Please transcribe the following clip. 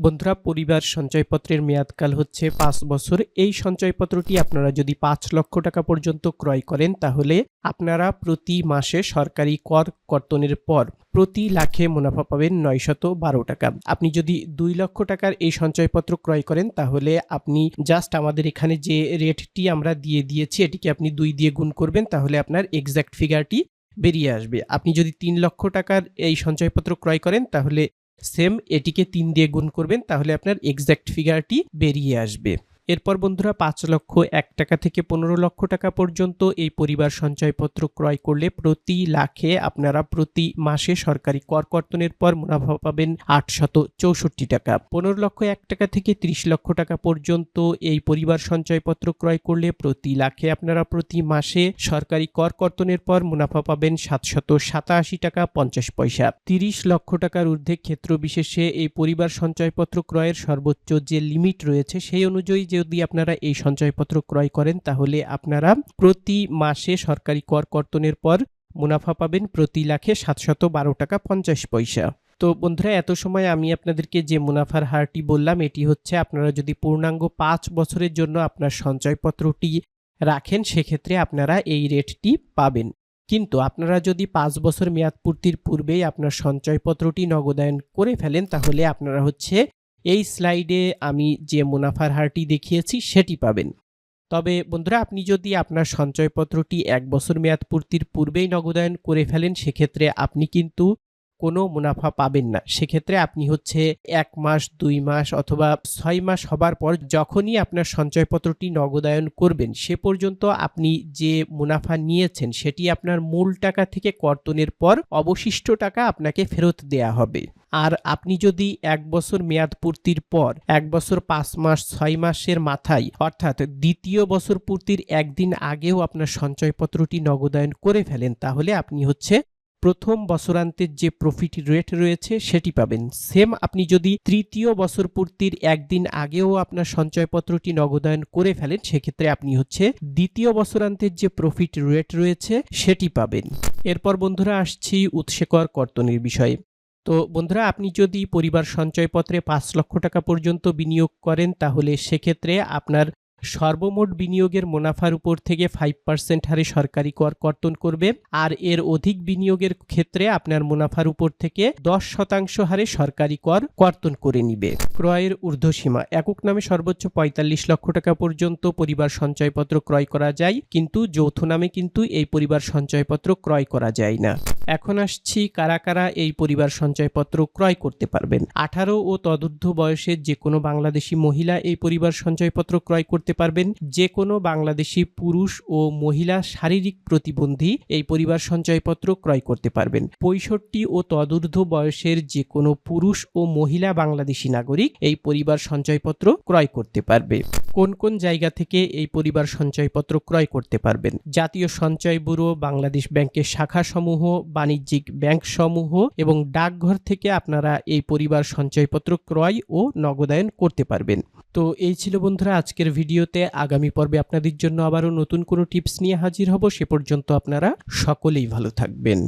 বন্ধুরা, পরিবার সঞ্চয়পত্রের মেয়াদকাল হচ্ছে পাঁচ বছর। এই সঞ্চয়পত্রটি আপনারা যদি পাঁচ লক্ষ টাকা পর্যন্ত ক্রয় করেন, তাহলে আপনারা প্রতি মাসে সরকারি কর কর্তনের পর প্রতি লাখে মুনাফা পাবেন নয়শত বারো টাকা। আপনি যদি দুই লক্ষ টাকার এই সঞ্চয়পত্র ক্রয় করেন, তাহলে আপনি জাস্ট আমাদের এখানে যে রেটটি আমরা দিয়ে দিয়েছি, এটিকে আপনি দুই দিয়ে গুণ করবেন, তাহলে আপনার এক্স্যাক্ট ফিগারটি বেরিয়ে আসবে। আপনি যদি তিন লক্ষ টাকার এই সঞ্চয়পত্র ক্রয় করেন, তাহলে সেম এটিকে তিন দিয়ে গুণ করবেন তাহলে আপনার এক্স্যাক্ট ফিগারটি বেরিয়ে আসবে। এরপর বন্ধুরা পাঁচ লক্ষ এক টাকা থেকে পনেরো লক্ষ টাকা পর্যন্ত এই পরিবার সঞ্চয়পত্র ক্রয় করলে প্রতি লাখে আপনারা প্রতি মাসে সরকারি কর কর্তনের পর মুনাফা পাবেন আটশত চৌষট্টি টাকা। পনেরো লক্ষ এক টাকা থেকে ত্রিশ লক্ষ টাকা পর্যন্ত এই পরিবার সঞ্চয়পত্র ক্রয় করলে প্রতি লাখে আপনারা প্রতি মাসে সরকারি কর কর্তনের পর মুনাফা পাবেন সাতশত সাতাশি টাকা পঞ্চাশ পয়সা। তিরিশ লক্ষ টাকার ঊর্ধ্বে ক্ষেত্র বিশেষে এই পরিবার সঞ্চয়পত্র ক্রয়ের সর্বোচ্চ যে লিমিট রয়েছে সেই অনুযায়ী যদি আপনারা এই সঞ্চয়পত্র ক্রয় করেন, তাহলে আপনারা প্রতি মাসে সরকারি কর কর্তনের পর মুনাফা পাবেন প্রতি লাখে সাতশত বারো টাকা পঞ্চাশ পয়সা। তো বন্ধুরা, এত সময় আমি আপনাদেরকে যে মুনাফার হারটি বললাম, এটি হচ্ছে আপনারা যদি পূর্ণাঙ্গ পাঁচ বছরের জন্য আপনার সঞ্চয়পত্রটি রাখেন, সেক্ষেত্রে আপনারা এই রেটটি পাবেন। কিন্তু আপনারা যদি পাঁচ বছর মেয়াদ পূর্তির পূর্বেই আপনার সঞ্চয়পত্রটি নগদায়ন করে ফেলেন, তাহলে আপনারা হচ্ছে এই স্লাইডে আমি যে মুনাফার হারটি দেখিয়েছি, সেটি পাবেন। তবে বন্ধুরা, আপনি যদি আপনার সঞ্চয়পত্রটি এক বছর মেয়াদ পূর্তির পূর্বেই নগদায়ন করে ফেলেন, সেক্ষেত্রে আপনি কিন্তু কোনো মুনাফা পাবেন না। সেক্ষেত্রে আপনি হচ্ছে এক মাস, দুই মাস অথবা ছয় মাস হবার পর যখনই আপনার সঞ্চয়পত্রটি নগদায়ন করবেন, সে পর্যন্ত আপনি যে মুনাফা নিয়েছেন সেটি আপনার মূল টাকা থেকে কর্তনের পর অবশিষ্ট টাকা আপনাকে ফেরত দেয়া হবে। আর আপনি যদি এক বছর মেয়াদ পূর্তির পর, এক বছর পাঁচ মাস, ছয় মাসের মাথায়, অর্থাৎ দ্বিতীয় বছর পূর্তির একদিন আগেও আপনার সঞ্চয়পত্রটি নগদায়ন করে ফেলেন, তাহলে আপনি হচ্ছে প্রথম বছরান্তের যে প্রফিট রেট রয়েছে, সেটি পাবেন। সেম আপনি যদি তৃতীয় বছর পূর্তির একদিন আগেও আপনার সঞ্চয়পত্রটি নগদায়ন করে ফেলেন, সেক্ষেত্রে আপনি হচ্ছে দ্বিতীয় বছরান্তের যে প্রফিট রেট রয়েছে, সেটি পাবেন। এরপর বন্ধুরা আসছি উৎসেকর কর্তনের বিষয়ে। তো বন্ধুরা, আপনি যদি পরিবার সঞ্চয়পত্রে পাঁচ লক্ষ টাকা পর্যন্ত বিনিয়োগ করেন, তাহলে সেক্ষেত্রে আপনার সর্বমোট বিনিয়োগের মুনাফার উপর থেকে ফাইভ পার্সেন্ট হারে সরকারি কর কর্তন করবে, আর এর অধিক বিনিয়োগের ক্ষেত্রে আপনার মুনাফার উপর থেকে দশ শতাংশ হারে সরকারি কর কর্তন করে নিবে। ক্রয়ের ঊর্ধ্বসীমা, একক নামে সর্বোচ্চ পঁয়তাল্লিশ লক্ষ টাকা পর্যন্ত পরিবার সঞ্চয়পত্র ক্রয় করা যায়, কিন্তু যৌথ নামে কিন্তু এই পরিবার সঞ্চয়পত্র ক্রয় করা যায় না। এখন আসছি কারা কারা এই পরিবার সঞ্চয়পত্র ক্রয় করতে পারবেন। আঠারো ও তদূর্ধ্ব বয়সের যে কোনো বাংলাদেশি মহিলা এই পরিবার সঞ্চয়পত্র ক্রয় করতে পারবেন যে কোনো বাংলাদেশি পুরুষ ও মহিলা শারীরিক প্রতিবন্ধী এই পরিবার সঞ্চয়পত্র ক্রয় করতে পারবেন। পঁয়ষট্টি ও তদূর্ধ্ব বয়সের যে কোনো পুরুষ ও মহিলা বাংলাদেশি নাগরিক এই পরিবার সঞ্চয়পত্র ক্রয় করতে পারবে। কোন কোন জায়গা থেকে এই পরিবার সঞ্চয়পত্র ক্রয় করতে পারবেন? জাতীয় সঞ্চয় ব্যুরো, বাংলাদেশ ব্যাংকের শাখাসমূহ, বাণিজ্যিক ব্যাংক সমূহ এবং ডাকঘর থেকে আপনারা এই পরিবার সঞ্চয়পত্র ক্রয় ও নগদায়ন করতে পারবেন। তো এই ছিল বন্ধুরা আজকের ভিডিওতে আগামী পর্বে আপনাদের জন্য আবারও নতুন কোনো টিপস নিয়ে হাজির হব। সে পর্যন্ত আপনারা সকলেই ভালো থাকবেন।